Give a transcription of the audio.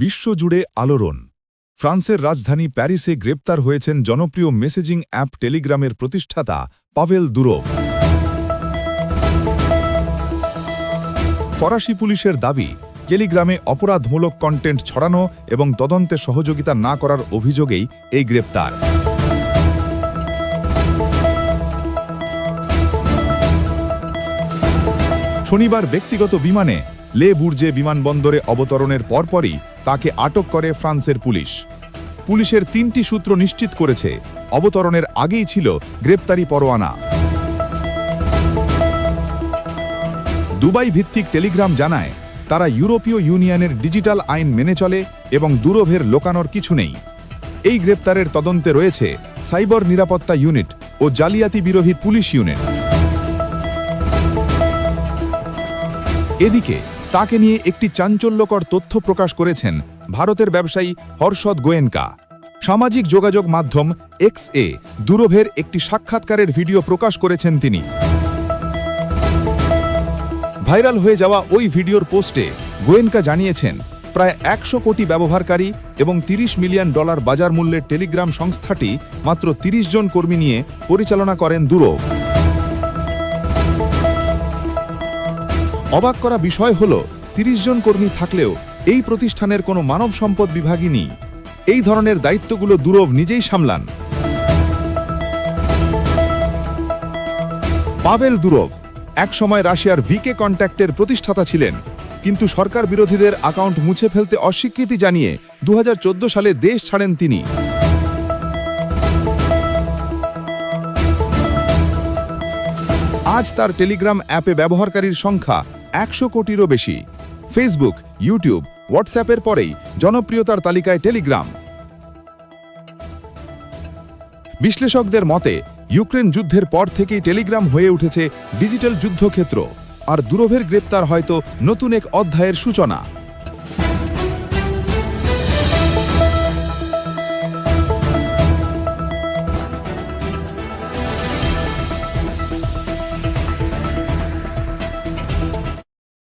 বিশ্বজুড়ে আলোড়ন। ফ্রান্সের রাজধানী প্যারিসে গ্রেপ্তার হয়েছেন জনপ্রিয় মেসেজিং অ্যাপ টেলিগ্রামের প্রতিষ্ঠাতা পাভেল দুরোভ ফরাসি পুলিশের দাবি, টেলিগ্রামে অপরাধমূলক কন্টেন্ট ছড়ানো এবং তদন্তে সহযোগিতা না করার অভিযোগেই এই গ্রেপ্তার। শনিবার ব্যক্তিগত বিমানে লে বুর্জে বিমানবন্দরে অবতরণের পরপরই তাকে আটক করে ফ্রান্সের পুলিশ। পুলিশের তিনটি সূত্র নিশ্চিত করেছে, অবতরণের আগেই ছিল গ্রেপ্তারি পরোয়ানা। দুবাই ভিত্তিক টেলিগ্রাম জানায়, তারা ইউরোপীয় ইউনিয়নের ডিজিটাল আইন মেনে চলে এবং দুরভের লোকানোর কিছু নেই। এই গ্রেপ্তারের তদন্তে রয়েছে সাইবার নিরাপত্তা ইউনিট ও জালিয়াতি বিরোধী পুলিশ ইউনিট। এদিকে তাকে নিয়ে একটি চাঞ্চল্যকর তথ্য প্রকাশ করেছেন ভারতের ব্যবসায়ী হর্ষদ গোয়েনকা। সামাজিক যোগাযোগ মাধ্যম এক্স এ দুরভের একটি সাক্ষাৎকারের ভিডিও প্রকাশ করেছেন তিনি। ভাইরাল হয়ে যাওয়া ওই ভিডিওর পোস্টে গোয়েনকা জানিয়েছেন, প্রায় একশো কোটি ব্যবহারকারী এবং ৩০ মিলিয়ন ডলার বাজার মূল্যের টেলিগ্রাম সংস্থাটি মাত্র ৩০ জন কর্মী নিয়ে পরিচালনা করেন দুরভ। অবাক করা বিষয় হল ৩০ জন কর্মী থাকলেও এই প্রতিষ্ঠানের কোনো মানব সম্পদ বিভাগই নেই। এই ধরনের দায়িত্বগুলো দুরভ নিজেই সামলান। পাভেল দুরভ একসময় রাশিয়ার ভিকে কন্ট্যাক্টের প্রতিষ্ঠাতা ছিলেন, কিন্তু সরকার বিরোধীদের অ্যাকাউন্ট মুছে ফেলতে অস্বীকৃতি জানিয়ে দু হাজার চোদ্দ সালে দেশ ছাড়েন তিনি। আজ তার টেলিগ্রাম অ্যাপে ব্যবহারকারীর সংখ্যা একশো কোটিরও বেশি। ফেসবুক ইউটিউব হোয়াটসঅ্যাপের পরেই জনপ্রিয়তার তালিকায় টেলিগ্রাম। বিশ্লেষকদের মতে, ইউক্রেন যুদ্ধের পর থেকেই টেলিগ্রাম হয়ে উঠেছে ডিজিটাল যুদ্ধক্ষেত্র, আর দুরভের গ্রেপ্তার হয়তো নতুন এক অধ্যায়ের সূচনা।